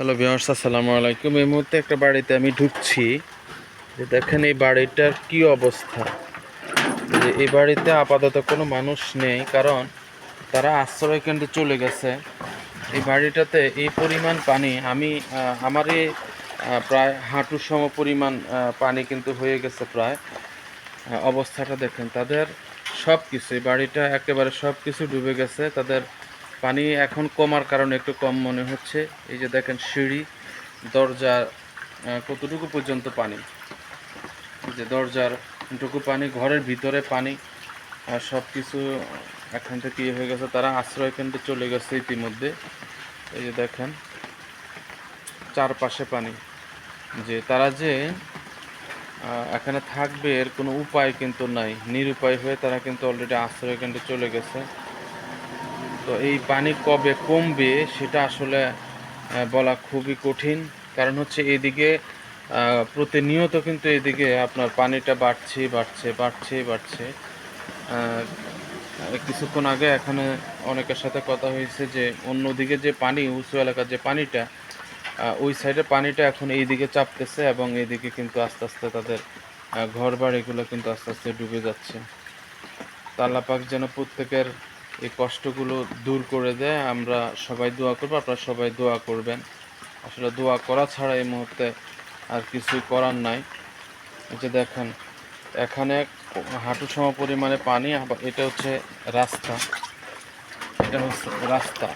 Hello বিহার্স আসসালামু আলাইকুম। এই মুহূর্তে একটা বাড়িতে আমি ঢুকছি। যে দেখেন, এই বাড়িটার কি অবস্থা? যে এই বাড়িতে আপাতত কোনো মানুষ নেই, কারণ তারা আশ্রয় কেন্দ্রে চলে গেছে। এই বাড়িটাতে এই পরিমাণ পানি, আমি আমার এই প্রায় হাঁটু সম পরিমাণ পানি কিন্তু হয়ে গেছে প্রায়। অবস্থাটা দেখেন, তাদের সব কিছু এই বাড়িটা একেবারে সব কিছু ডুবে গেছে। তাদের পানি এখন কমার কারণে একটু কম মনে হচ্ছে। এই যে দেখেন সিঁড়ি দরজা আহ, কতটুকু পর্যন্ত পানি? যে দরজার টুকু পানি ঘরের ভিতরে পানি সব কিছু এখান থেকে ইয়ে হয়ে গেছে তারা আশ্রয় কেন্দ্রে চলে গেছে ইতিমধ্যে। এই যে দেখেন চারপাশে পানি। যে তারা যে এখানে থাকবে এর কোনো উপায় কিন্তু নাই। নিরুপায় হয়ে তারা কিন্তু অলরেডি আশ্রয় কেন্দ্রে চলে গেছে। তো এই পানি কবে কমবে সেটা আসলে বলা খুবই কঠিন। কারণ হচ্ছে এদিকে প্রতিনিয়ত কিন্তু এদিকে আপনার পানিটা বাড়ছে বাড়ছে বাড়ছে বাড়ছে। কিছুক্ষণ আগে এখানে অনেকের সাথে কথা হয়েছে যে, অন্যদিকে যে পানি, উঁচু এলাকার যে পানিটা ওই সাইডে পানিটা এখন এই দিকে চাপতেছে এবং এইদিকে কিন্তু আস্তে আস্তে তাদের ঘর বাড়িগুলো কিন্তু আস্তে আস্তে ডুবে যাচ্ছে। তো আল্লাহ পাক যেন প্রত্যেকের এই কষ্টগুলো দূর করে দেয়, আমরা সবাই দোয়া করব, আপনারা সবাই দোয়া করবেন। আসলে দোয়া করা ছাড়া এই মুহূর্তে আর কিছুই করার নাই। যে দেখেন, এখানে হাঁটু সম পরিমাণে পানি এটা হচ্ছে রাস্তা। এটা হচ্ছে রাস্তা।